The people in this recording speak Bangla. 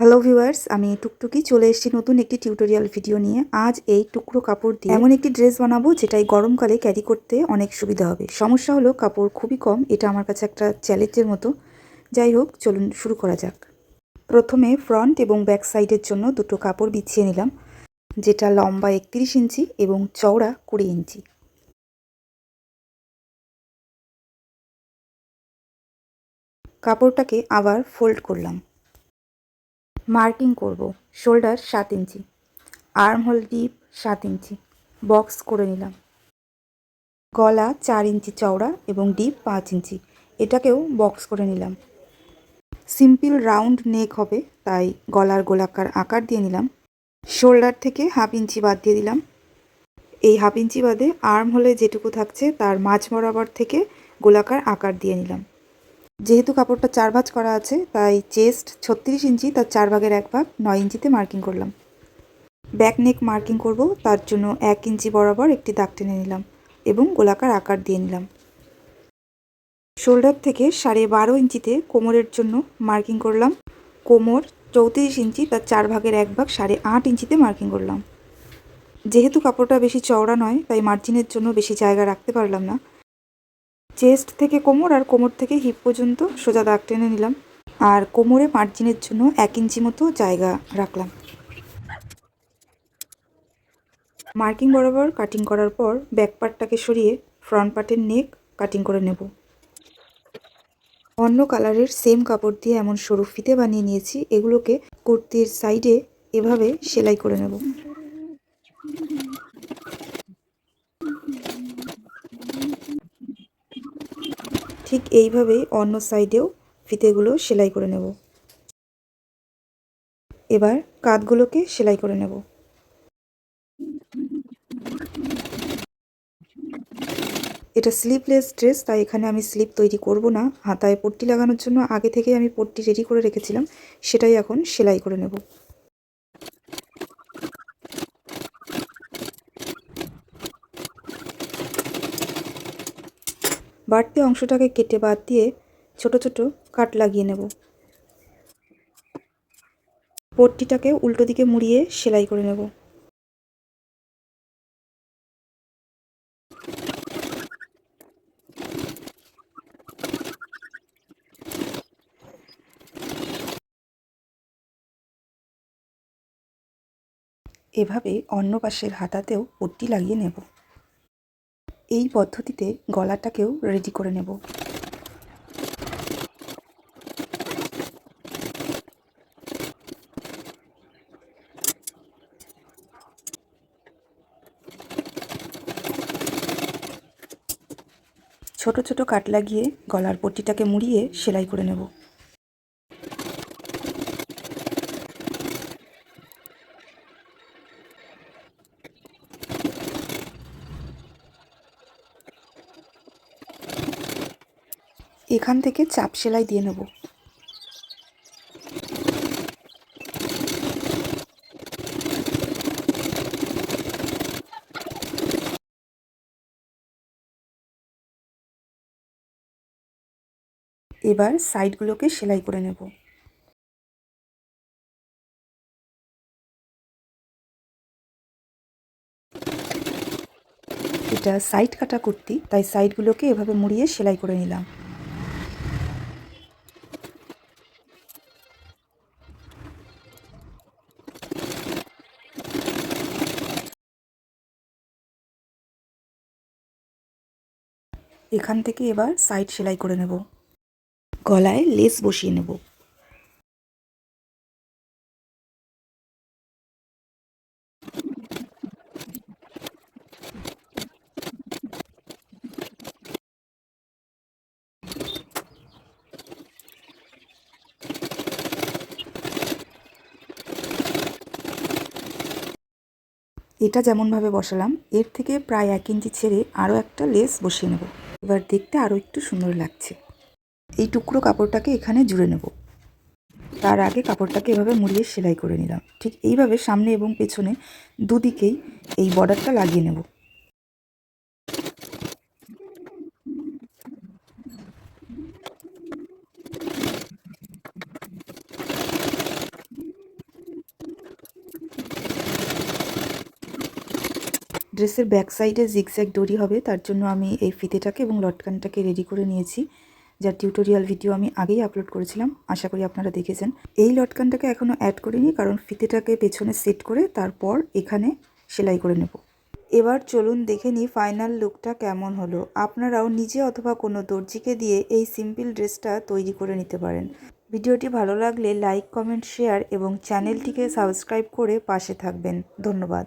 হ্যালো ভিউয়ার্স আমি টুকটুকি চলে এসেছি নতুন একটি টিউটোরিয়াল ভিডিও নিয়ে। আজ এই টুকরো কাপড় দিয়ে এমন একটি ড্রেস বানাবো যেটা এই গরমকালে ক্যারি করতে অনেক সুবিধা হবে। সমস্যা হলো কাপড় খুবই কম, এটা আমার কাছে একটা চ্যালেঞ্জের মতো। যাই হোক, চলুন শুরু করা যাক। প্রথমে ফ্রন্ট এবং ব্যাক সাইডের জন্য দুটো কাপড় বিছিয়ে নিলাম, যেটা লম্বা একত্রিশ ইঞ্চি এবং চওড়া কুড়ি ইঞ্চি। কাপড়টাকে আবার ফোল্ড করলাম। মার্কিং করব, শোল্ডার সাত ইঞ্চি, আর্ম হোল ডিপ সাত ইঞ্চি, বক্স করে নিলাম। গলা চার ইঞ্চি চওড়া এবং ডিপ পাঁচ ইঞ্চি, এটাকেও বক্স করে নিলাম। সিম্পল রাউন্ড নেক হবে, তাই গলার গোলাকার আকার দিয়ে নিলাম। শোল্ডার থেকে হাফ ইঞ্চি বাদ দিয়ে দিলাম। এই হাফ ইঞ্চি বাদে আর্ম হলে যেটুকু থাকছে, তার মাঝ বরাবর থেকে গোলাকার আকার দিয়ে নিলাম। যেহেতু কাপড়টা চার ভাঁজ করা আছে, তাই চেস্ট ছত্রিশ ইঞ্চি, তার চার ভাগের এক ভাগ নয় ইঞ্চিতে মার্কিং করলাম। ব্যাক নেক মার্কিং করব, তার জন্য এক ইঞ্চি বরাবর একটি দাগ টেনে নিলাম এবং গোলাকার আকার দিয়ে নিলাম। শোল্ডার থেকে সাড়ে বারো ইঞ্চিতে কোমরের জন্য মার্কিং করলাম। কোমর চৌত্রিশ ইঞ্চি, তার চার ভাগের এক ভাগ সাড়ে আট ইঞ্চিতে মার্কিং করলাম। যেহেতু কাপড়টা বেশি চওড়া নয়, তাই মার্জিনের জন্য বেশি জায়গা রাখতে পারলাম না। চেস্ট থেকে কোমর আর কোমর থেকে হিপ পর্যন্ত সোজা দাগ টেনে নিলাম। আর কোমরে মার্জিনের জন্য এক ইঞ্চি মতো জায়গা রাখলাম। মার্কিং বরাবর কাটিং করার পর ব্যাক পার্টটাকে সরিয়ে ফ্রন্ট পার্টের নেক কাটিং করে নেব। অন্য কালারের সেম কাপড় দিয়ে এমন সরু ফিতে বানিয়ে নিয়েছি। এগুলোকে কুর্তির সাইডে এভাবে সেলাই করে নেব। ঠিক এইভাবেই অন্য সাইডেও ফিতেগুলো সেলাই করে নেব। এবার কাঁধগুলোকে সেলাই করে নেব। এটা স্লিপলেস ড্রেস তাই এখানে আমি স্লিপ তৈরি করব না। হাতায় পট্টি লাগানোর জন্য আগে থেকে আমি পট্টি রেডি করে রেখেছিলাম, সেটাই এখন সেলাই করে নেব। বাড়তি অংশটাকে কেটে বাদ দিয়ে ছোট ছোট কাট লাগিয়ে নেব। পট্টিটাকে উল্টো দিকে মুড়িয়ে সেলাই করে নেব। এভাবে অন্য পাশের হাতাতেও পট্টি লাগিয়ে নেব। এই পদ্ধতিতে গলাটাকেও রেডি করে নেব। ছোট ছোট কাট লাগিয়ে গলার পট্টিটাকে মুড়িয়ে সেলাই করে নেব। এখান থেকে চাপ সেলাই দিয়ে নেব। এবার সাইডগুলোকে সেলাই করে নেব। এটা সাইড কাটা কুর্তি, তাই সাইডগুলোকে এভাবে মুড়িয়ে সেলাই করে নিলাম। এখান থেকে এবার সাইড সেলাই করে নেব। গলায় লেস বসিয়ে নেব। এটা যেমনভাবে বসালাম, এর থেকে প্রায় এক ইঞ্চি ছেড়ে আরও একটা লেস বসিয়ে নেব। এবার দেখতে আরও একটু সুন্দর লাগছে। এই টুকরো কাপড়টাকে এখানে জুড়ে নেব। তার আগে কাপড়টাকে এভাবে মুড়িয়ে সেলাই করে নিলাম। ঠিক এইভাবে সামনে এবং পেছনে দুদিকেই এই বর্ডারটা লাগিয়ে নেব। ড্রেসের ব্যাক সাইডে জিগজ্যাগ দড়ি হবে, তার জন্য আমি এই ফিতেটাকে এবং লটকানটাকে রেডি করে নিয়েছি। যার টিউটোরিয়াল ভিডিও আমি আগেই আপলোড করেছিলাম, আশা করি আপনারা দেখেছেন। এই লটকানটাকে এখনও অ্যাড করিনি, কারণ ফিতেটাকে পেছনে সেট করে তারপর এখানে সেলাই করে নেব। এবার চলুন দেখে নিই ফাইনাল লুকটা কেমন হলো। আপনারাও নিজে অথবা কোনো দর্জিকে দিয়ে এই সিম্পল ড্রেসটা তৈরি করে নিতে পারেন। ভিডিওটি ভালো লাগলে লাইক কমেন্ট শেয়ার এবং চ্যানেলটিকে সাবস্ক্রাইব করে পাশে থাকবেন। ধন্যবাদ।